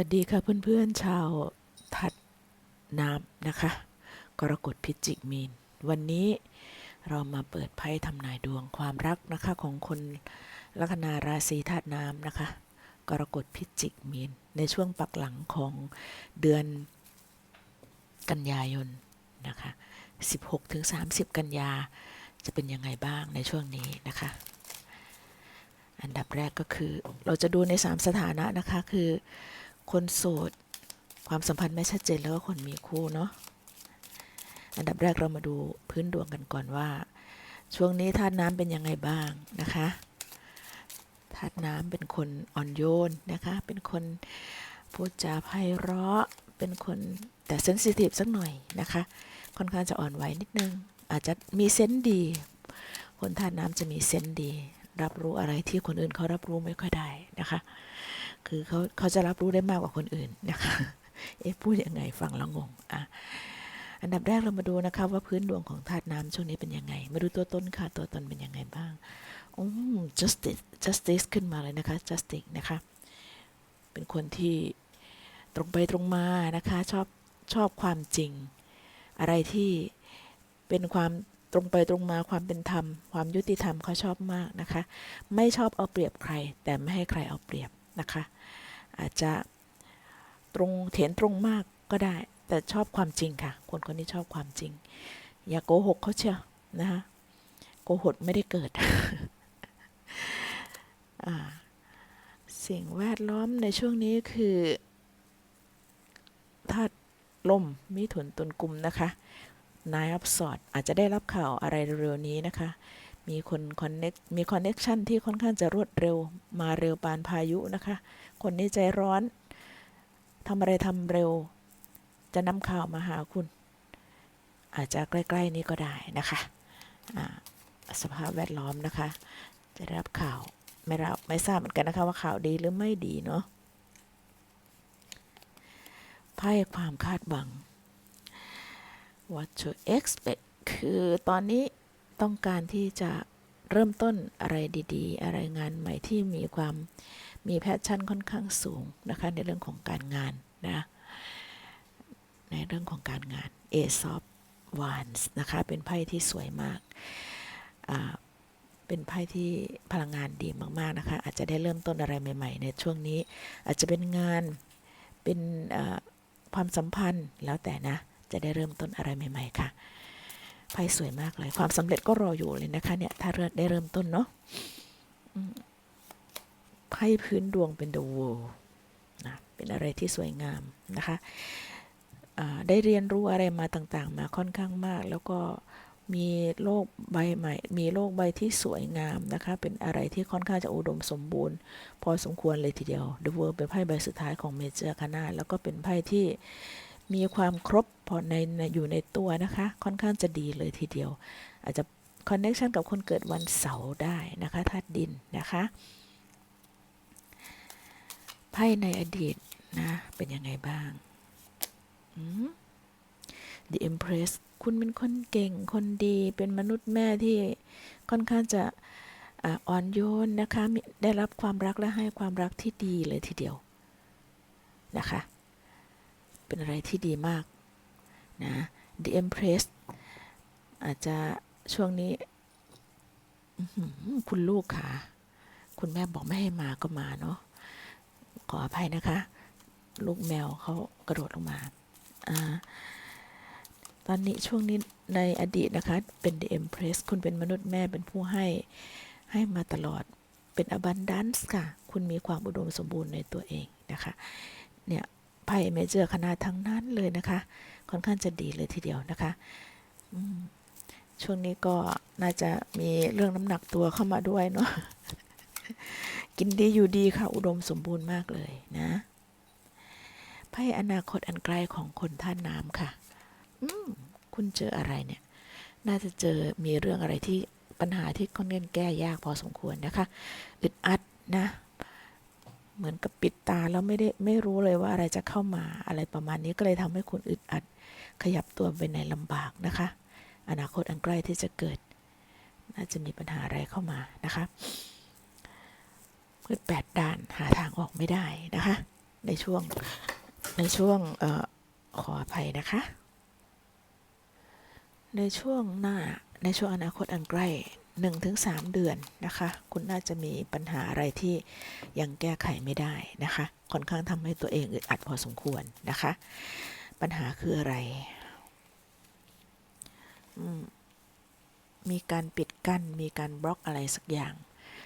วัสดีค่ะเพื่อนๆชาวทัดน้ำนะคะ กรกฎพิจิกมีน วันนี้เรามาเปิดไพ่ทำนายดวงความรักนะคะของคนลัคนาราศีธาตุน้ำนะคะ กรกฎพิจิกมีน ในช่วงปักหลังของเดือนกันยายนนะคะ 16ถึง30 กันยาจะเป็นยังไงบ้างในช่วงนี้นะคะ อันดับแรกก็คือเราจะดูใน 3 สถานะนะคะคือ คนโสด ความสัมพันธ์ไม่ชัดเจนแล้วก็คนมีคู่เนาะอันดับแรกเรามาดูพื้นดวงกันก่อนว่า ช่วงนี้ธาตุน้ำเป็นยังไงบ้างนะคะธาตุน้ำเป็นคนอ่อนโยนนะคะ เป็นคนพูดจาไพเราะ เป็นคนแต่เซนซิทีฟสักหน่อยนะคะ ค่อนข้างจะอ่อนไหวนิดนึง อาจจะมีเซนส์ดี คนธาตุน้ำจะมีเซนส์ดี รับรู้อะไรที่คนอื่นเขารับรู้ไม่ค่อยได้นะคะ คือเขาเขาจะรับรู้ได้มากกว่าคนอื่นนะคะเอ๊ะพูดยังไงฟังแล้วงงอะอันดับแรกเรามาดูนะคะว่าพื้นดวงของธาตุน้ำช่วงนี้เป็นยังไง มาดูตัวตนค่ะตัวตนเป็นยังไงบ้างอืม justice justice ขึ้นมาเลยนะคะ justice นะคะ เป็นคนที่ตรงไปตรงมานะคะ ชอบชอบความจริง อะไรที่เป็นความตรงไปตรงมาความเป็นธรรม ความยุติธรรมเขาชอบมากนะคะ ไม่ชอบเอาเปรียบใคร แต่ไม่ให้ใครเอาเปรียบ นะคะ อาจจะตรงเถียนตรงมากก็ได้ แต่ชอบความจริงค่ะ คนคนนี้ชอบความจริง อย่าโกหกเขาเชียวนะคะโกหกไม่ได้เกิด สิ่งแวดล้อมในช่วงนี้คือธาตุลมมิถุนตุลกุมนะคะนายอับสอดอาจจะได้รับข่าวอะไรเร็วๆนี้นะคะ มีคนคอนเน็กมีคอนเน็กชันที่ค่อนข้างจะรวดเร็วมาเร็วปานพายุนะคะ คนนี้ใจร้อนทำอะไรทำเร็ว จะนำข่าวมาหาคุณ อาจจะใกล้ ๆ นี้ก็ได้นะคะสภาพแวดล้อมนะคะ จะได้รับข่าวไม่รับไม่ทราบเหมือนกันนะคะว่าข่าวดีหรือไม่ดีเนาะไพ่ความคาดหวัง what to expect คือตอนนี้ ต้องการที่จะเริ่มต้นอะไรดีๆ อะไรงานใหม่ที่มีความมีแพชชั่นค่อนข้างสูงนะคะในเรื่องของการงานนะในเรื่องของการงาน Ace of Wands นะคะเป็นไพ่ที่สวยมาก เป็นไพ่ที่พลังงานดีมาก ๆ นะคะ อาจจะได้เริ่มต้นอะไรใหม่ ๆ ในช่วงนี้ อาจจะเป็นงานเป็นความสัมพันธ์แล้วแต่นะ จะได้เริ่มต้นอะไรใหม่ ๆ ค่ะ ไพ่สวยมากเลย ความสำเร็จก็รออยู่เลยนะคะเนี่ย ถ้าเริ่มได้เริ่มต้นเนาะไพ่พื้นดวงเป็น The World นะเป็นอะไรที่สวยงามนะคะได้เรียนรู้อะไรมาต่างๆ มาค่อนข้างมาก แล้วก็มีโลกใบใหม่ มีโลกใบที่สวยงามนะคะ เป็นอะไรที่ค่อนข้างจะอุดมสมบูรณ์ พอสมควรเลยทีเดียว The World เป็นไพ่ใบสุดท้ายของเมเจอร์คานาแล้วก็เป็นไพ่ที่ มีความครบพอในอยู่ในตัวนะคะ ค่อนข้างจะดีเลยทีเดียว อาจจะคอนเน t ชันกับคนเกิดวันเสาร์ได้นะคะธาตุดินนะคะไพ่ในอดีตนะ เป็นยังไงบ้าง The Empress คุณเป็นคนเก่งคนดีเป็นมนุษย์แม่ที่ค่อนข้างจะอ่อนโยนนะคะ ได้รับความรักและให้ความรักที่ดีเลยทีเดียวนะคะ เป็นอะไรที่ดีมากนะ The Empress อาจจะช่วงนี้คุณลูกค่ะ คุณแม่บอกไม่ให้มาก็มาเนาะขออภัยนะคะ ลูกแมวเขากระโดดลงมาอ่าตอนนี้ช่วงนี้ในอดีตนะคะ เป็น The Empress คุณเป็นมนุษย์แม่เป็นผู้ให้ให้มาตลอดเป็น abundance ค่ะ คุณมีความอุดมสมบูรณ์ในตัวเองนะคะ เนี่ย ไพ่เมเจอร์คณะทั้งนั้นเลยนะคะ ค่อนข้างจะดีเลยทีเดียวนะคะช่วงนี้ก็น่าจะมีเรื่องน้ำหนักตัวเข้ามาด้วยเนาะกินดีอยู่ดีค่ะ อุดมสมบูรณ์มากเลยนะไพ่อนาคตอันไกลของคนท่านน้ำค่ะ อืมคุณเจออะไรเนี่ย น่าจะเจอมีเรื่องอะไรที่ปัญหาที่ค่อนข้างแก้ยากพอสมควรนะคะ อึดอัดนะ เหมือนกับปิดตาแล้วไม่ได้ไม่รู้เลยว่าอะไรจะเข้ามาอะไรประมาณนี้ก็เลยทำให้คุณอึดอัด ขยับตัวไปในลำบากนะคะ อนาคตอันใกล้ที่จะเกิด น่าจะมีปัญหาอะไรเข้ามานะคะมืดแปดด้านหาทางออกไม่ได้นะคะ ในช่วงในช่วงเออขออภัยนะคะ ในช่วงหน้าในช่วงอนาคตอันใกล้ 1-3 เดือนนะคะ คุณน่าจะมีปัญหาอะไรที่ยังแก้ไขไม่ได้นะคะ ค่อนข้างทำให้ตัวเองอึดอัดพอสมควรนะคะ ปัญหาคืออะไร มีการปิดกั้น มีการบล็อกอะไรสักอย่าง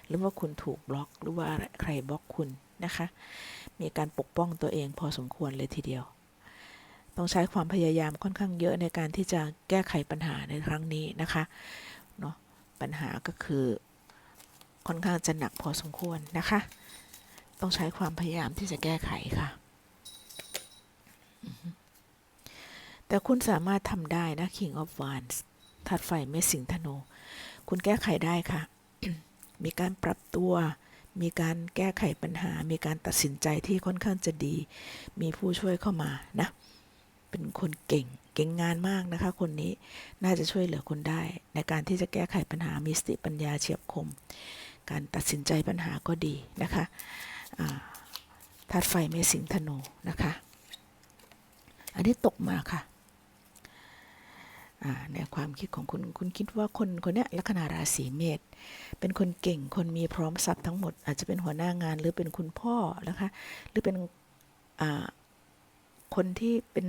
หรือว่าคุณถูกบล็อก หรือว่าใครบล็อกคุณนะคะ มีการปกป้องตัวเองพอสมควรเลยทีเดียว ต้องใช้ความพยายามค่อนข้างเยอะในการที่จะแก้ไขปัญหาในครั้งนี้นะคะ ปัญหาก็คือค่อนข้างจะหนักพอสมควรนะคะ ต้องใช้ความพยายามที่จะแก้ไขค่ะ แต่คุณสามารถทำได้นะ King of Wands ธาตุไฟเมสิงธนู คุณแก้ไขได้ค่ะ มีการปรับตัว มีการแก้ไขปัญหา มีการตัดสินใจที่ค่อนข้างจะดี มีผู้ช่วยเข้ามานะ เป็นคนเก่ง เก่งงานมากนะคะ คนนี้น่าจะช่วยเหลือคุณได้ ในการที่จะแก้ไขปัญหามีสติปัญญาเฉียบคม การตัดสินใจปัญหาก็ดีนะคะธาตุไฟเมสิงธนูนะคะ อันนี้ตกมาค่ะในความคิดของคุณคุณคิดว่าคนคนนี้ลัคนาราศีเมษเป็นคนเก่งคนมีพร้อมทรัพย์ทั้งหมด อาจจะเป็นหัวหน้างานหรือเป็นคุณพ่อนะคะ หรือเป็นคนที่เป็น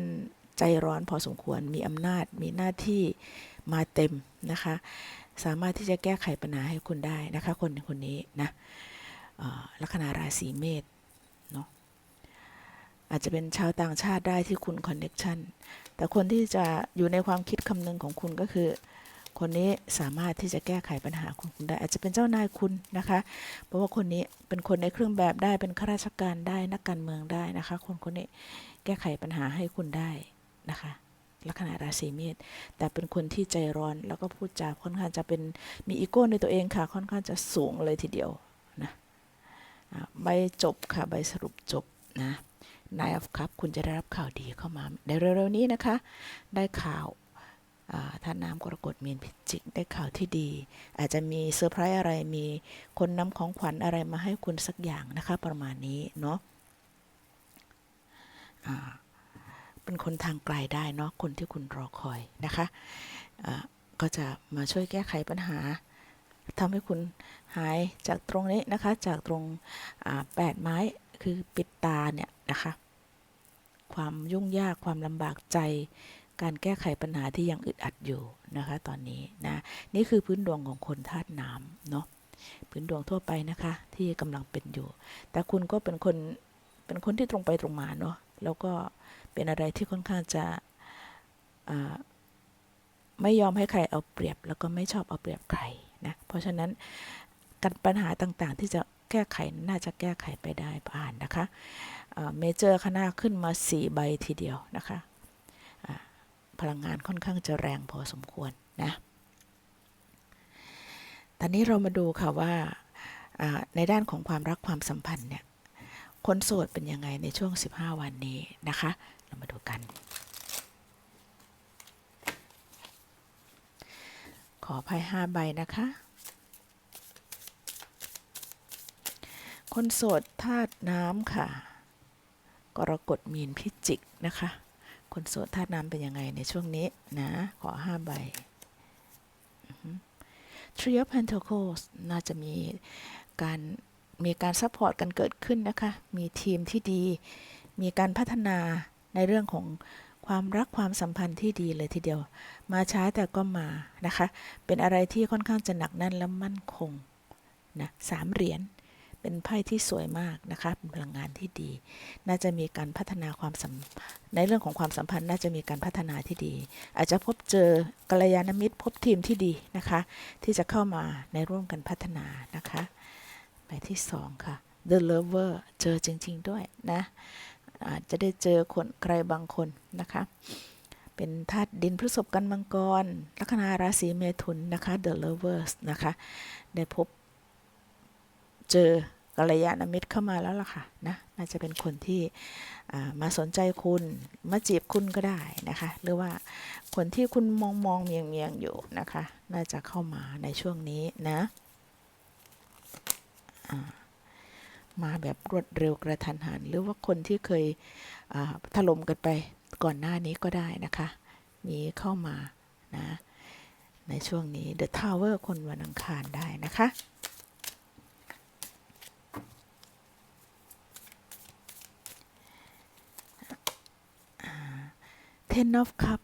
ใจร้อนพอสมควรมีอำนาจ มีหน้าที่มาเต็มนะคะ สามารถที่จะแก้ไขปัญหาให้คุณได้นะคะ คนคนนี้นะลัคนาราศีเมษเนาะอาจจะเป็นชาวต่างชาติได้ที่คุณคอนเน็ชันแต่คนที่จะอยู่ในความคิดคำนึงของคุณก็คือ คนนี้สามารถที่จะแก้ไขปัญหาของคุณได้ อาจจะเป็นเจ้านายคุณนะคะ เพราะว่าคนนี้เป็นคนในเครื่องแบบได้เป็นข้าราชการได้นักการเมืองได้นะคะ คนคนนี้แก้ไขปัญหาให้คุณได้ นะคะลัคนาราศีเมษแต่เป็นคนที่ใจร้อนแล้วก็พูดจาค่อนข้างจะเป็นมีอีโก้ในตัวเองค่ะ ค่อนข้างจะสูงเลยทีเดียวนะใบจบค่ะใบสรุปจบนะนายอ f ครับ คุณจะได้รับข่าวดีเข้ามาในเร็วๆนี้นะคะ ได้ข่าวาท่านน้ำกรกฎมีนพิจิกได้ข่าวที่ดี อาจจะมีเซอร์ไพรส์อะไรมีคนนำของขวัญอะไรมาให้คุณสักอย่างนะคะ ประมาณนี้เนาะ เป็นคนทางไกลได้เนาะคนที่คุณรอคอยนะคะอ่าก็จะมาช่วยแก้ไขปัญหาทำให้คุณหายจากตรงนี้นะคะ จากตรงแปดไม้คือปิดตาเนี่ยนะคะ ความยุ่งยากความลำบากใจ การแก้ไขปัญหาที่ยังอึดอัดอยู่นะคะ ตอนนี้นะนี่คือพื้นดวงของคนธาตุน้ำเนาะพื้นดวงทั่วไปนะคะ ที่กำลังเป็นอยู่ แต่คุณก็เป็นคนเป็นคนที่ตรงไปตรงมาเนาะแล้วก็ เป็นอะไรที่ค่อนข้างจะไม่ยอมให้ใครเอาเปรียบ แล้วก็ไม่ชอบเอาเปรียบใครนะ เพราะฉะนั้นการปัญหาต่างๆ ที่จะแก้ไขน่าจะแก้ไขไปได้ผ่านนะคะเมเจอร์คณะขึ้นมา 4 ใบทีเดียวนะคะพลังงานค่อนข้างจะแรงพอสมควรนะ ตอนนี้เรามาดูค่ะว่าอ่าในด้านของความรักความสัมพันธ์เนี่ย คนโสดเป็นยังไงในช่วง 15 วันนี้นะคะ เรามาดูกัน ขอไพ่5ใบนะคะ คนโสดธาตุน้ำค่ะ กรกฎมีนพิจิกนะคะ คนโสดธาตุน้ำเป็นยังไงในช่วงนี้นะ ขอ5ใบ Tree of Pentacles น่าจะมีการมีการซัพพอร์ตกันเกิดขึ้นนะคะ มีทีมที่ดี มีการพัฒนา ในเรื่องของความรักความสัมพันธ์ที่ดีเลยทีเดียว มาช้าแต่ก็มานะคะ เป็นอะไรที่ค่อนข้างจะหนักแน่นและมั่นคงนะสามเหรียญเป็นไพ่ที่สวยมากนะคะพลังงานที่ดี น่าจะมีการพัฒนาความสัมในเรื่องของความสัมพันธ์ น่าจะมีการพัฒนาที่ดี อาจจะพบเจอกัลยาณมิตร พบทีมที่ดีนะคะ ที่จะเข้ามาในร่วมกันพัฒนานะคะใบที่สองค่ะ The Lover เจอจริง ๆ ด้วยนะ อาจจะได้เจอคนใครบางคนนะคะ เป็นธาตุดินพฤษภกันมังกร ลัคนาราศีเมถุนนะคะ The Lovers นะคะ ได้พบเจอกัลยาณมิตรเข้ามาแล้วล่ะค่ะนะน่าจะเป็นคนที่มาสนใจคุณมาจีบคุณก็ได้นะคะ หรือว่าคนที่คุณมองมองเมียงเมียงอยู่นะคะ น่าจะเข้ามาในช่วงนี้นะอ่า มาแบบรวดเร็วกระทันหัน หรือว่าคนที่เคยถล่มกันไปก่อนหน้านี้ก็ได้นะคะ มีเข้ามานะในช่วงนี้ The Tower คนวันอังคารได้นะคะ Ten of Cup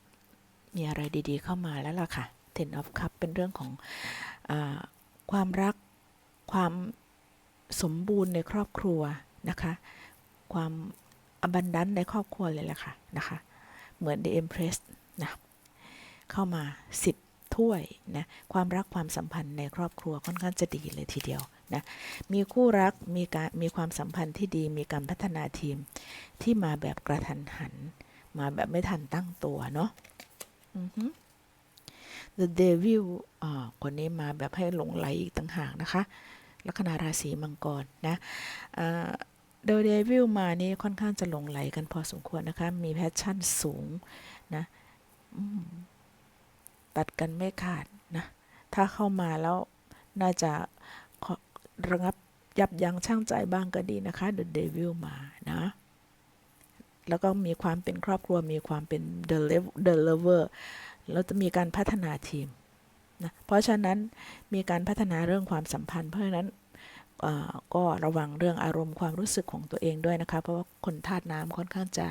มีอะไรดีๆเข้ามาแล้วล่ะค่ะ Ten of Cup เป็นเรื่องของอความรักความ สมบูรณ์ในครอบครัวนะคะ ความอบันดันในครอบครัวเลยแหละค่ะนะคะ เหมือน The Empress นะเข้ามา 10 ถ้วยนะความรักความสัมพันธ์ในครอบครัวค่อนข้างจะดีเลยทีเดียวนะมีคู่รักมีการมีความสัมพันธ์ที่ดีมีการพัฒนาทีมที่มาแบบกระทันหัน มาแบบไม่ทันตั้งตัวเนาะ The Devil อ่าคนนี้มาแบบให้หลงไหลอีกต่างหากนะคะ ลัคนาราศีมังกรนะอ่า The Devil มานี่ค่อนข้างจะหลงไหลกันพอสมควรนะคะ มีแพชชั่นสูงนะตัดกันไม่ขาดนะ ถ้าเข้ามาแล้วน่าจะระงับยับยั้งชั่งใจบ้างก็ดีนะคะ The Devil มานะ แล้วก็มีความเป็นครอบครัวมีความเป็น The Lev- The Lover แล้วจะมีการพัฒนาทีม นะเพราะฉะนั้นมีการพัฒนาเรื่องความสัมพันธ์ เพราะฉะนั้นก็ระวังเรื่องอารมณ์ความรู้สึกของตัวเองด้วยนะคะ เพราะว่าคนธาตุน้ำค่อนข้างจะ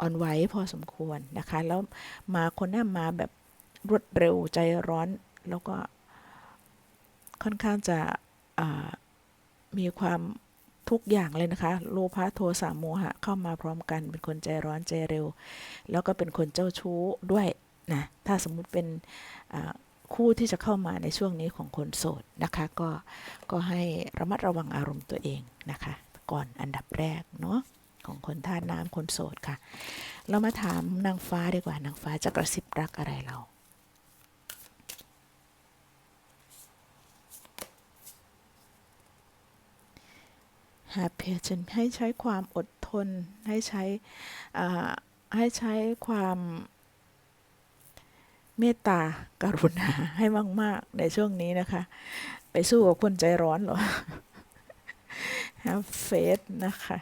อ่อนไหวพอสมควรนะคะ แล้วมาคนหน้ามาแบบรวดเร็วใจร้อนแล้วก็ค่อนข้างจะมีความทุกอย่างเลยนะคะ โลภะโทสะโมหะเข้ามาพร้อมกัน เป็นคนใจร้อนใจเร็ว แล้วก็เป็นคนเจ้าชู้ด้วยนะ ถ้าสมมุติเป็น คู่ที่จะเข้ามาในช่วงนี้ของคนโสดนะคะ ก็ก็ให้ระมัดระวังอารมณ์ตัวเองนะคะ ก่อนอันดับแรกเนาะของคนธาตุน้ำคนโสดค่ะ เรามาถามนางฟ้าดีกว่านางฟ้าจะกระซิบรักอะไรเราหาเพจให้ใช้ความอดทนให้ใช้ให้ใช้ความ เมตตากรุณาให้มาก ๆ ในช่วงนี้นะคะ ไปสู้กับคนใจร้อนเหรอ have faith นะคะ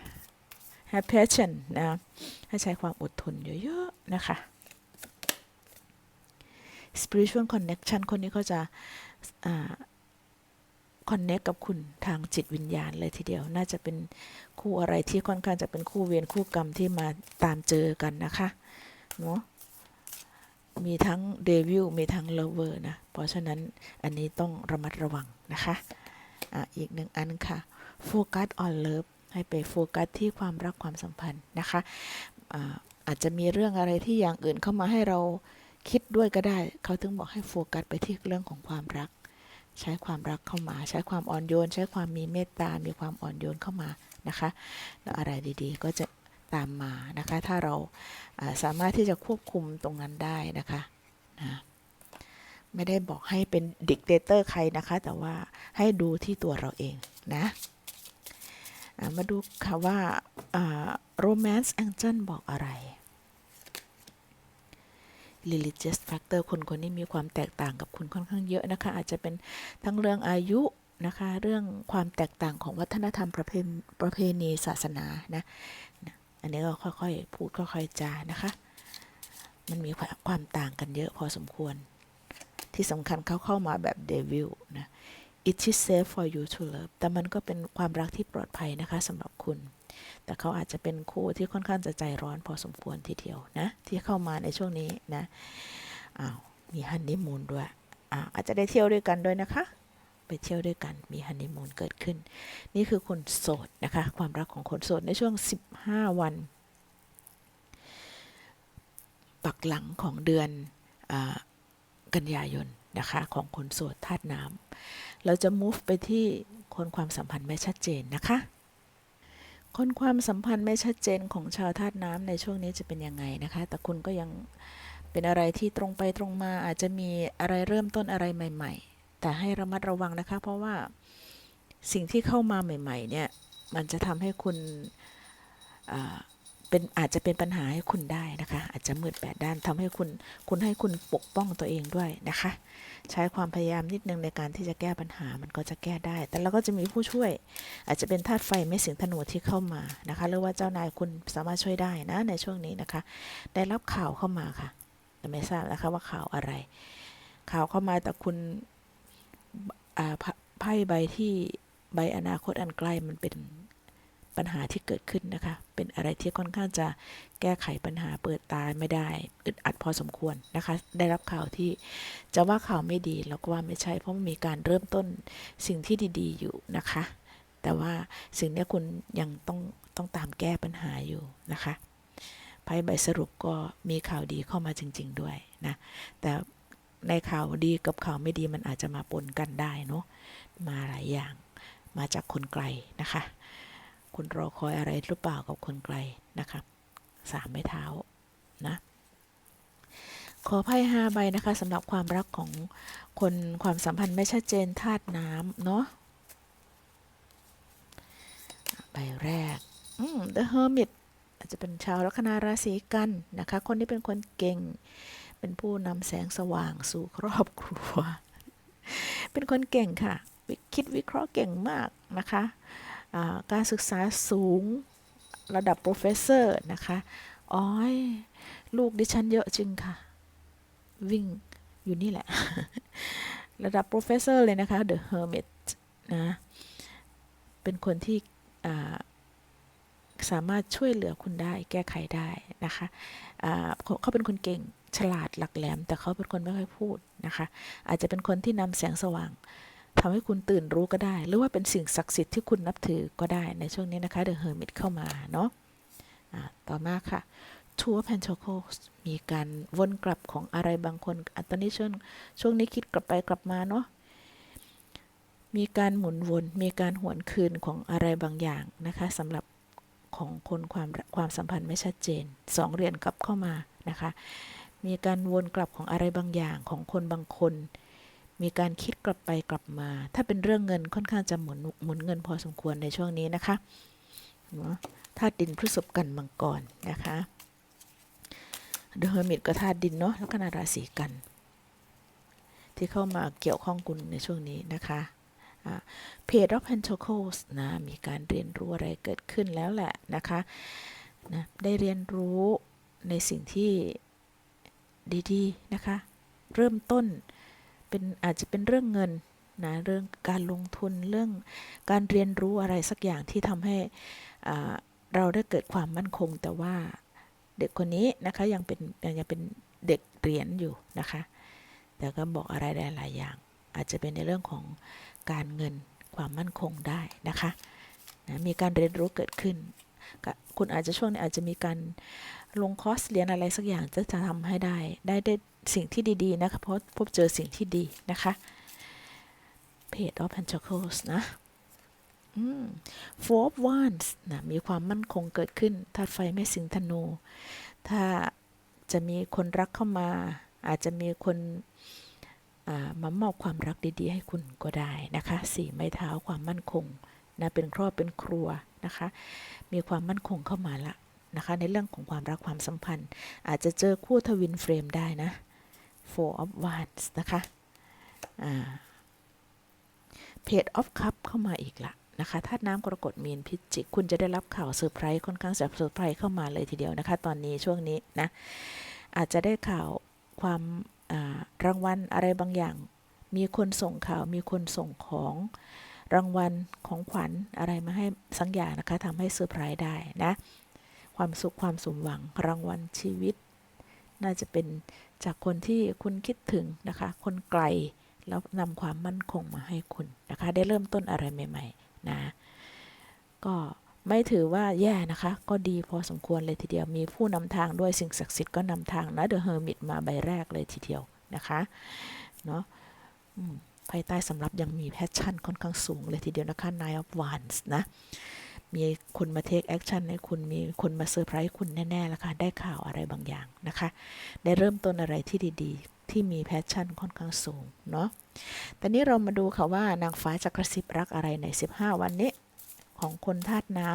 have passion นะ ให้ใช้ความอดทนเยอะ ๆ นะคะ spiritual connection คนนี้เขาจะอ่า connect กับคุณทางจิตวิญญาณเลยทีเดียว น่าจะเป็นคู่อะไรที่ค่อนข้างจะเป็นคู่เวรคู่กรรมที่มาตามเจอกันนะคะ เนาะ มีทั้งเดวิลมีทั้งเลเวอร์นะ เพราะฉะนั้นอันนี้ต้องระมัดระวังนะคะอะอีกหนึ่งอันค่ะโฟกัส on love ให้ไปโฟกัสที่ความรักความสัมพันธ์นะคะอ่าอาจจะมีเรื่องอะไรที่อย่างอื่นเข้ามาให้เราคิดด้วยก็ได้ เขาถึงบอกให้โฟกัสไปที่เรื่องของความรัก ใช้ความรักเข้ามา ใช้ความอ่อนโยน ใช้ความมีเมตตา มีความอ่อนโยนเข้ามานะคะ แล้วอะไรดีๆ ก็จะ ตามมานะคะ ถ้าเราสามารถที่จะควบคุมตรงนั้นได้นะคะนะไม่ได้บอกให้เป็นดิกเตเตอร์ใครนะคะ แต่ว่าให้ดูที่ตัวเราเองนะมาดูค่ะว่า romance angel บอกอะไร religious factor คนคนนี้มีความแตกต่างกับคุณค่อนข้างเยอะนะคะ อาจจะเป็นทั้งเรื่องอายุนะคะ เรื่องความแตกต่างของวัฒนธรรมประเพณประเพณีศาสนานะ อันนี้ก็ค่อยๆ พูดค่อยๆจานะคะ มันมีความต่างกันเยอะพอสมควร ที่สำคัญเขาเข้ามาแบบเดวิลนะ it is safe for you to love แต่มันก็เป็นความรักที่ปลอดภัยนะคะสำหรับคุณ แต่เขาอาจจะเป็นคู่ที่ค่อนข้างจะใจร้อนพอสมควรทีเดียวนะ ที่เข้ามาในช่วงนี้นะ อ้าว มีฮันนีมูนด้วยอ่าว อาจจะได้เที่ยวด้วยกันด้วยนะคะ ไปเที่ยวด้วยกันมีฮันนีมูนเกิดขึ้น นี่คือคนโสดนะคะ ความรักของคนโสดในช่วง 15 วัน ปักหลังของเดือนอกันยายนนะคะของคนโสดธาตุน้ำเราจะ move ไปที่คนความสัมพันธ์ไม่ชัดเจนนะคะ คนความสัมพันธ์ไม่ชัดเจนของชาวธาตุน้ำในช่วงนี้จะเป็นยังไงนะคะ แต่คุณก็ยังเป็นอะไรที่ตรงไปตรงมาอาจจะมีอะไรเริ่มต้นอะไรใหม่ ๆ แต่ให้ระมัดระวังนะคะ เพราะว่าสิ่งที่เข้ามาใหม่ ๆ เนี่ย มันจะทำให้คุณเป็นอาจจะเป็นปัญหาให้คุณได้นะคะ อาจจะมืดแปดด้านทำให้คุณคุณให้คุณปกป้องตัวเองด้วยนะคะ ใช้ความพยายามนิดนึงในการที่จะแก้ปัญหามันก็จะแก้ได้ แต่เราก็จะมีผู้ช่วย อาจจะเป็นธาตุไฟไม่สิงธนูที่เข้ามานะคะหรือว่าเจ้านายคุณสามารถช่วยได้นะในช่วงนี้นะคะ ได้รับข่าวเข้ามาค่ะแต่ไม่ทราบนะคะว่าข่าวอะไร ข่าวเข้ามาแต่คุณ ไพ่ใบที่ใบอนาคตอันใกล้มันเป็นปัญหาที่เกิดขึ้นนะคะ เป็นอะไรที่ค่อนข้างจะแก้ไขปัญหาเปิดตาไม่ได้อึดอัดพอสมควรนะคะ ได้รับข่าวที่จะว่าข่าวไม่ดีเราก็ว่าไม่ใช่เพราะมันมีการเริ่มต้นสิ่งที่ดี ๆ อยู่นะคะ แต่ว่าสิ่งนี้คุณยังต้องต้องตามแก้ปัญหาอยู่นะคะไพ่ใบสรุปก็มีข่าวดีเข้ามาจริง ๆ ด้วยนะแต่ ในข่าวดีกับข่าวไม่ดีมันอาจจะมาปนกันได้เนาะมาหลายอย่างมาจากคนไกลนะคะ คุณรอคอยอะไรหรือเปล่ากับคนไกลนะคะสามไม้เท้านะขอไพ่ห้าใบนะคะสำหรับความรักของคนความสัมพันธ์ไม่ชัดเจนธาตุน้ำเนาะใบแรกอืม The Hermit อาจจะเป็นชาวลัคนาราศีกันนะคะ คนที่เป็นคนเก่ง เป็นผู้นำแสงสว่างสู่ครอบครัว เป็นคนเก่งค่ะ คิดวิเคราะห์เก่งมากนะคะการศึกษาสูงระดับโปรเฟสเซอร์นะคะอ้อยลูกดิฉันเยอะจริงค่ะ วิ่งอยู่นี่แหละ ระดับโปรเฟสเซอร์เลยนะคะ The Hermit นะ เป็นคนที่ สามารถช่วยเหลือคุณได้แก้ไขได้นะคะอ่าเขาเป็นคนเก่งฉลาดหลักแหลม แต่เขาเป็นคนไม่ค่อยพูดนะคะ อาจจะเป็นคนที่นำแสงสว่างทำให้คุณตื่นรู้ก็ได้ หรือว่าเป็นสิ่งศักดิ์สิทธิ์ที่คุณนับถือก็ได้ในช่วงนี้นะคะ The Hermit เข้ามาเนาะะต่อมาค่ะ Two of Pentacles มีการวนกลับของอะไรบางคนอันตอนนี้ช่วงช่วงนี้คิดกลับไปกลับมาเนาะมีการหมุนวน มีการหวนคืนของอะไรบางอย่างนะคะสำหรับ ของคนความความสัมพันธ์ไม่ชัดเจนสองเหรียญกลับเข้ามานะคะ มีการวนกลับของอะไรบางอย่างของคนบางคน มีการคิดกลับไปกลับมา ถ้าเป็นเรื่องเงินค่อนข้างจะหมุนหมุนเงินพอสมควรในช่วงนี้นะคะธาตุดินพฤษภกันมังกรนะคะเดอะเฮอร์มิตก็ธาตุดินเนาะแล้วก็นาราศีกัน ที่เข้ามาเกี่ยวข้องคุณในช่วงนี้นะคะ เพจ of Pentacles นะมีการเรียนรู้อะไรเกิดขึ้นแล้วแหละนะคะนะได้เรียนรู้ในสิ่งที่ดีๆนะคะ เริ่มต้นเป็นอาจจะเป็นเรื่องเงินนะเรื่องการลงทุนเรื่องการเรียนรู้อะไรสักอย่างที่ทำให้เราได้เกิดความมั่นคง แต่ว่าเด็กคนนี้นะคะยังเป็นยังเป็นเด็กเรียนอยู่นะคะ แต่ก็บอกอะไรหลายๆอย่าง อาจจะเป็นในเรื่องของการเงินความมั่นคงได้นะคะนะมีการเรียนรู้เกิดขึ้น คุณอาจจะช่วงนี้อาจจะมีการลงคอร์สเรียนอะไรสักอย่างจะจะทำให้ได้ ได้ได้สิ่งที่ดีๆนะคะเพราะพบเจอสิ่งที่ดีนะคะ Page of Pentacles นะอืม Four of Wands นะมีความมั่นคงเกิดขึ้นธาตุไฟไม่สิงธนู ถ้าจะมีคนรักเข้ามา อาจจะมีคน มามอบความรักดีๆ ให้คุณก็ได้นะคะสี่ไม้เท้าความมั่นคงนะเป็นครอบเป็นครัวนะคะ มีความมั่นคงเข้ามาละนะคะ ในเรื่องของความรักความสัมพันธ์ อาจจะเจอคู่ทวินเฟรมได้นะ Four of Wands นะคะอ่า Page of Cup เข้ามาอีกละนะคะธาตุน้ำกรกฎมีนพิจิก คุณจะได้รับข่าวเซอร์ไพรส์ค่อนข้างจะเซอร์ไพรส์เข้ามาเลยทีเดียวนะคะ ตอนนี้ช่วงนี้นะ อาจจะได้ข่าวความ รางวัลอะไรบางอย่าง มีคนส่งข่าว มีคนส่งของรางวัลของขวัญอะไรมาให้สักอย่างนะคะทำให้เซอร์ไพรส์ได้นะ ความสุขความสมหวังรางวัลชีวิต น่าจะเป็นจากคนที่คุณคิดถึงนะคะ คนไกลแล้วนำความมั่นคงมาให้คุณนะคะ ได้เริ่มต้นอะไรใหม่ ๆ นะ ก็ ไม่ถือว่าแย่นะคะ ก็ดีพอสมควรเลยทีเดียวมีผู้นำทางด้วยสิ่งศักดิ์สิทธิ์ก็นำทางนะเดอะเฮอร์มิตมาใบแรกเลยทีเดียวนะคะเนาะภายใต้สำหรับยังมีแพชชั่นค่อนข้างสูงเลยทีเดียวนะคะ Nine of w a n d นะมีคนมาเทคแอคชั่นให้คุณมีคนมาเซอร์ไพรส์คุณแน่ๆแล้วค่ะ ได้ข่าวอะไรบางอย่างนะคะ ได้เริ่มต้นอะไรที่ดีๆ ที่มีแพชชั่นค่อนข้างสูงเนาะแต่นี้เรามาดูค่ะว่านางฟ้าจะกระซิบรักอะไรใน 15 วันนี้ ของคนธาตุน้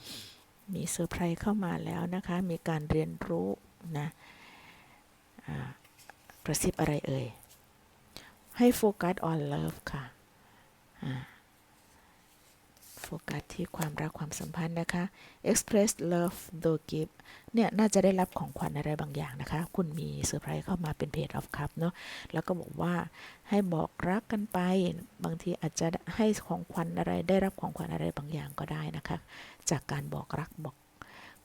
ำมีเซอร์ไพรส์เข้ามาแล้วนะคะ มีการเรียนรู้นะกระซิบอะไรเอ่ย ให้โฟกัสออนเลิฟค่ะ โฟกัสที่ความรักความสัมพันธ์นะคะ express love do give เนี่ยน่าจะได้รับของขวัญอะไรบางอย่างนะคะ คุณมีเซอร์ไพรส์เข้ามาเป็นเพจ of cup เนาะแล้วก็บอกว่าให้บอกรักกันไป บางทีอาจจะให้ของขวัญอะไรได้รับของขวัญอะไรบางอย่างก็ได้นะคะ จากการบอกรักบอก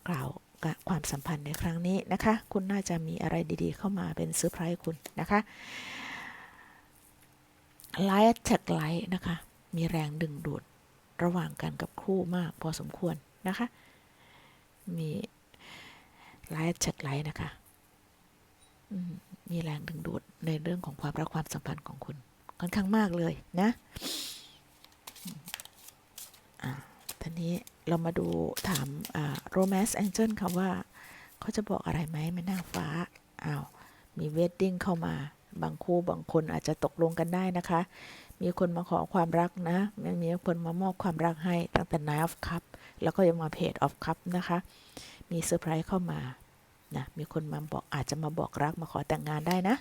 กล่าวความสัมพันธ์ในครั้งนี้นะคะ คุณน่าจะมีอะไรดีๆ เข้ามาเป็นเซอร์ไพรส์คุณนะคะไลท์แท็กไลท์นะคะ มีแรงดึงดูด ระหว่างกันกับคู่มากพอสมควรนะคะ มีไลท์แท็กไลท์นะคะมีแรงดึงดูดในเรื่องของความรักความสัมพันธ์ของคุณค่อนข้างมากเลยนะอ่าทีนี้เรามาดูถามอ่า romance angel ค่ะว่า เขาจะบอกอะไรไหมแม่นางฟ้าอ้าวมีเวดดิ้งเข้ามา บางคู่บางคนอาจจะตกลงกันได้นะคะ มีคนมาขอความรักนะยังมีคนมามอบความรักให้ตั้งแต่ Nine of Cup แล้วก็ยังมา Page of Cup นะคะ มีเซอร์ไพรส์เข้ามานะมีคนมาบอกอาจจะมาบอกรักมาขอแต่งงานได้นะ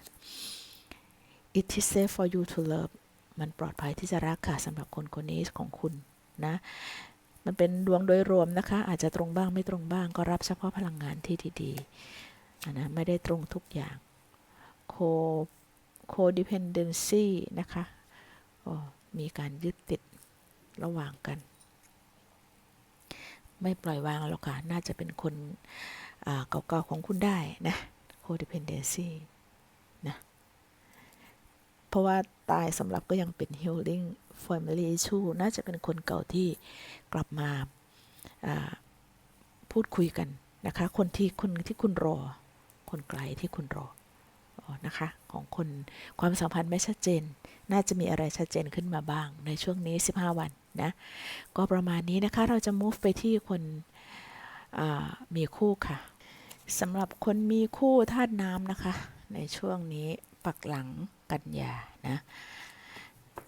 It is safe for you to love มันปลอดภัยที่จะรักค่ะสำหรับคนคนนี้ของคุณนะ มันเป็นดวงโดยรวมนะคะ อาจจะตรงบ้างไม่ตรงบ้าง ก็รับเฉพาะพลังงานที่ดีๆนะไม่ได้ตรงทุกอย่าง co codependency นะคะ อ๋อมีการยึดติดระหว่างกัน ไม่ปล่อยวางหรอกค่ะ น่าจะเป็นคนเก่าๆของคุณได้นะ codependency นะ เพราะว่าตายสำหรับก็ยังเป็น healing family issue น่าจะเป็นคนเก่าที่กลับมาพูดคุยกันนะคะ คนที่คุณที่คุณรอ คนไกลที่คุณรอ นะคะ ของคนความสัมพันธ์ไม่ชัดเจน น่าจะมีอะไรชัดเจนขึ้นมาบ้าง ในช่วงนี้ 15 วันนะก็ประมาณนี้นะคะเราจะ move ไปที่คนมีคู่ค่ะสำหรับคนมีคู่ธาตุน้ำนะคะ ในช่วงนี้ปักหลังกันยานะ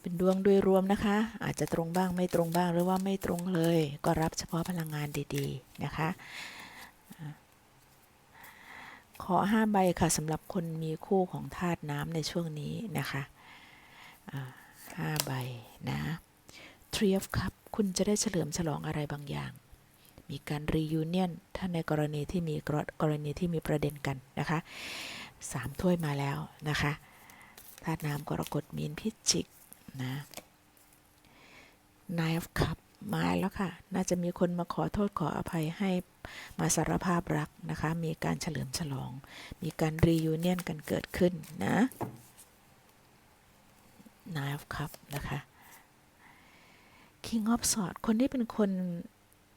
เป็นดวงโดยรวมนะคะ อาจจะตรงบ้างไม่ตรงบ้างหรือว่าไม่ตรงเลย ก็รับเฉพาะพลังงานดี ๆ นะคะ ขอห้าใบค่ะสำหรับคนมีคู่ของธาตุน้ำในช่วงนี้นะคะห้าใบนะ Three of Cup คุณจะได้เฉลิมฉลองอะไรบางอย่าง มีการ reunion ถ้าในกรณีที่มีกรกรณีที่มีประเด็นกันนะคะสามถ้วยมาแล้วนะคะธาตุน้ำกรกฎมีนพิจิกนะ Nine of Cup มาแล้วค่ะ น่าจะมีคนมาขอโทษขออภัยให้มาสารภาพรักนะคะ มีการเฉลิมฉลอง มีการ reunion กันเกิดขึ้นนะ Nine of Cup นะคะ King of s w o r d คนที่เป็นคน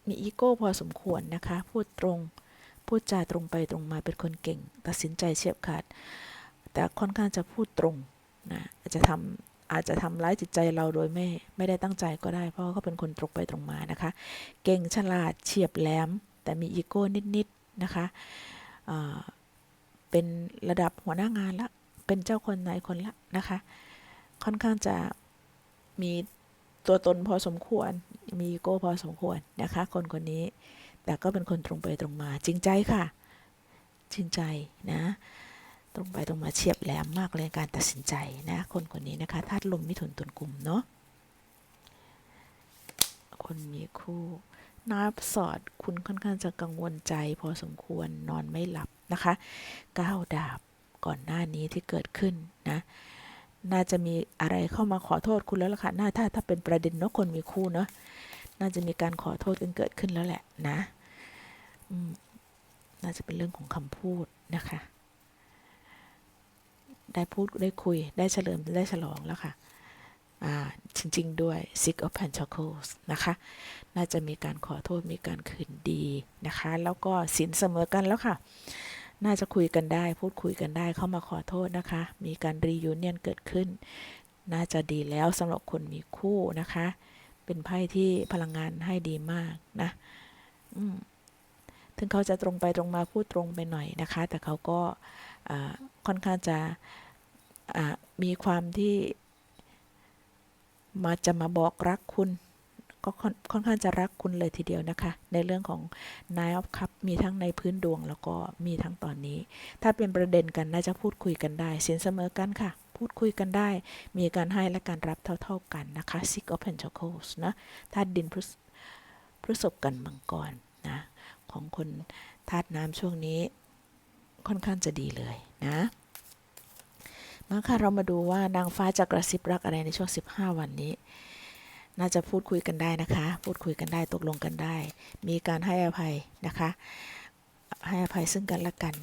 มีอีโก้พอสมควรนะคะ พูดตรง พูดจาตรงไปตรงมาเป็นคนเก่ง ตัดสินใจเฉียบขาด แต่ค่อนข้างจะพูดตรงนะ อาจจะทำ อาจจะทำร้ายจิตใจเราโดยไม่ไม่ได้ตั้งใจก็ได้ เพราะเขาเป็นคนตรงไปตรงมานะคะ เก่งฉลาดเฉียบแหลม แต่มีอีโก้นิดๆนะคะเป็นระดับหัวหน้างานละเป็นเจ้าคนนายคนละนะคะ ค่อนข้างจะมีตัวตนพอสมควร มีอีโก้พอสมควรนะคะ คนคนนี้แต่ก็เป็นคนตรงไปตรงมา จริงใจค่ะ จริงใจนะ ตรงไปตรงมาเฉียบแหลมมากเลยการตัดสินใจนะคนคนนี้นะคะธาตุลมมิถุนตุนกลุ่มเนาะคนมีคู่นับสอดคุณค่อนข้างจะกังวลใจ พอสมควรนอนไม่หลับนะคะก้าวดาบก่อนหน้านี้ที่เกิดขึ้นนะน่าจะมีอะไรเข้ามาขอโทษคุณแล้วล่ะค่ะน่าถ้าถ้าเป็นประเด็นเนาะคนมีคู่เนาะน่าจะมีการขอโทษกันเกิดขึ้นแล้วแหละนะน่าจะเป็นเรื่องของคำพูดนะคะ ได้พูด ได้คุยได้เฉลิม ได้ฉลองแล้วค่ะจริง ๆ ด้วย Six of Pentacles นะคะ น่าจะมีการขอโทษมีการคืนดีนะคะ แล้วก็สินเสมอกันแล้วค่ะ น่าจะคุยกันได้ พูดคุยกันได้เข้ามาขอโทษนะคะ มีการรียูเนียนเกิดขึ้น น่าจะดีแล้วสำหรับคนมีคู่นะคะ เป็นไพ่ที่พลังงานให้ดีมากนะถึงเขาจะตรงไปตรงมาพูดตรงไปหน่อยนะคะ แต่เขาก็ค่อนข้างจะ มีความที่มาจะมาบอกรักคุณ ก็ค่อนข้างจะรักคุณเลยทีเดียวนะคะ ในเรื่องของ Nine of Cup มีทั้งในพื้นดวงแล้วก็มีทั้งตอนนี้ ถ้าเป็นประเด็นกัน น่าจะพูดคุยกันได้ สินเสมอกันค่ะ พูดคุยกันได้ มีการให้และการรับเท่า ๆกันนะคะ Six of Pentacles นะธาตุดินพฤษพฤษภกันมังกรนะของคนธาตุน้ำช่วงนี้ค่อนข้างจะดีเลยนะ มาค่ะเรามาดูว่านางฟ้าจะกระซิบรักอะไรในช่วง 15 วันนี้ น่าจะพูดคุยกันได้นะคะ พูดคุยกันได้ตกลงกันได้ มีการให้อภัยนะคะ ให้อภัยซึ่งกันและกัน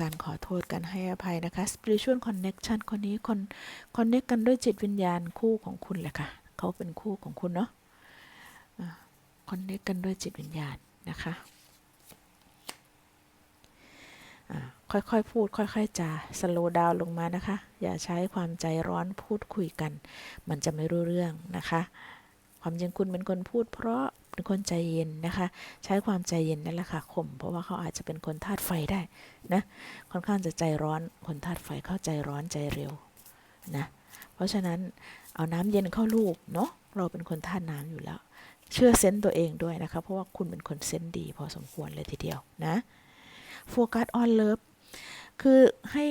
การขอโทษกันให้อภัยนะคะ spiritual connection คนนี้คน connect กันด้วยจิตวิญญาณคู่ของคุณแหละค่ะเขาเป็นคู่ของคุณเนาะอ่า connect กันด้วยจิตวิญญาณนะคะ ค่อยๆ พูด ค่อยๆจา slow down ลงมานะคะ อย่าใช้ความใจร้อนพูดคุยกัน มันจะไม่รู้เรื่องนะคะ ความจริงคุณเป็นคนพูด เพราะเป็นคนใจเย็นนะคะ ใช้ความใจเย็นนั่นแหละค่ะข่มเพราะว่าเขาอาจจะเป็นคนธาตุไฟได้นะค่อนข้างจะใจร้อนคนธาตุไฟเข้าใจร้อนใจเร็วนะเพราะฉะนั้นเอาน้ำเย็นเข้าลูกเนาะเราเป็นคนธาตุน้ำอยู่แล้ว เชื่อเซนต์ตัวเองด้วยนะคะ เพราะว่าคุณเป็นคนเซนต์ดี พอสมควรเลยทีเดียวนะ โฟกัสออนเลิฟคือให้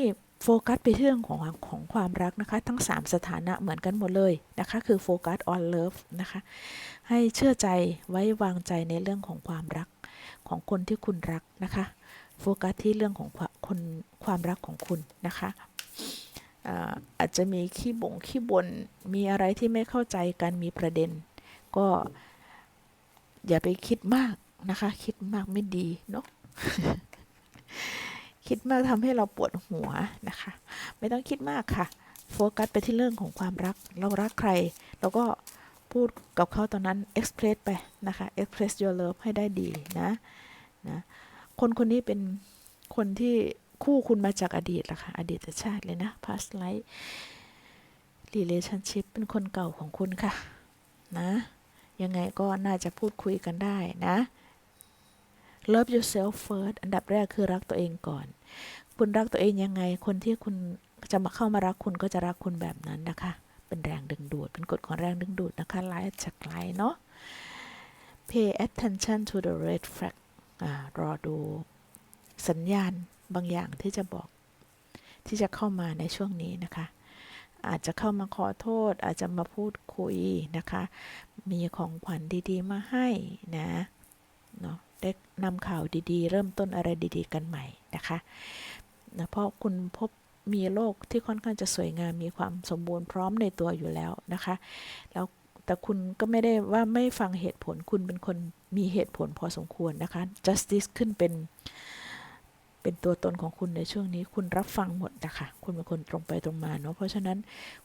โฟกัสไปที่เรื่องของของความรักนะคะ ทั้ง 3 สถานะเหมือนกันหมดเลยนะคะ คือโฟกัสออนเลิฟนะคะ ให้เชื่อใจไว้วางใจในเรื่องของความรักของคนที่คุณรักนะคะ โฟกัสที่เรื่องของความคนความรักของคุณนะคะอาอาจจะมีขี้บ่งขี้บนมีอะไรที่ไม่เข้าใจกันมีประเด็น ก็อย่าไปคิดมากนะคะ คิดมากไม่ดีเนาะ คิดมากทำให้เราปวดหัวนะคะ ไม่ต้องคิดมากค่ะ โฟกัสไปที่เรื่องของความรัก เรารักใคร เราก็พูดกับเขาตอนนั้น express ไปนะคะ express your love ให้ได้ดีนะนะคนคนนี้เป็นคนที่คู่คุณมาจากอดีตละค่ะ อดีตชาติเลยนะ past life relationship เป็นคนเก่าของคุณค่ะ นะ ยังไงก็น่าจะพูดคุยกันได้นะ love yourself first อันดับแรกคือรักตัวเองก่อน คุณรักตัวเองยังไง คนที่คุณจะมาเข้ามารักคุณก็จะรักคุณแบบนั้นนะคะ เป็นแรงดึงดูด เป็นกฎของแรงดึงดูดนะคะไลฟ์จากไลฟ์เนาะ pay attention to the red flag อ่ารอดูสัญญาณบางอย่างที่จะบอกที่จะเข้ามาในช่วงนี้นะคะ อาจจะเข้ามาขอโทษ อาจจะมาพูดคุยนะคะ มีของขวัญดีๆ มาให้นะเนาะ ได้นำข่าวดีๆ เริ่มต้นอะไรดีๆ กันใหม่นะคะนะเพราะคุณพบมีโลกที่ค่อนข้างจะสวยงามมีความสมบูรณ์พร้อมในตัวอยู่แล้วนะคะ แล้วแต่คุณก็ไม่ได้ว่าไม่ฟังเหตุผลคุณเป็นคนมีเหตุผลพอสมควรนะคะ justice ขึ้นเป็น เป็นตัวตนของคุณในช่วงนี้ คุณรับฟังหมดนะคะ คุณเป็นคนตรงไปตรงมาเนาะเพราะฉะนั้น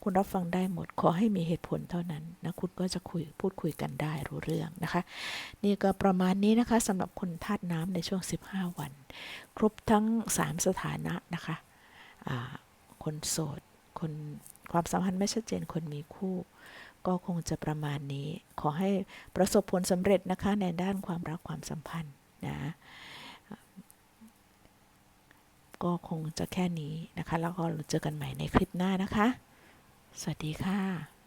คุณรับฟังได้หมดขอให้มีเหตุผลเท่านั้นนะคุณก็จะคุยพูดคุยกันได้รู้เรื่องนะคะ นี่ก็ประมาณนี้นะคะสำหรับคนธาตุน้ำในช่วง 15 วัน ครบทั้ง 3 สถานะนะคะคนโสดคนความสัมพันธ์ไม่ชัดเจนคนมีคู่ ก็คงจะประมาณนี้ ขอให้ประสบผลสำเร็จนะคะในด้านความรักความสัมพันธ์นะ ก็คงจะแค่นี้นะคะ แล้วก็เจอกันใหม่ในคลิปหน้านะคะ สวัสดีค่ะ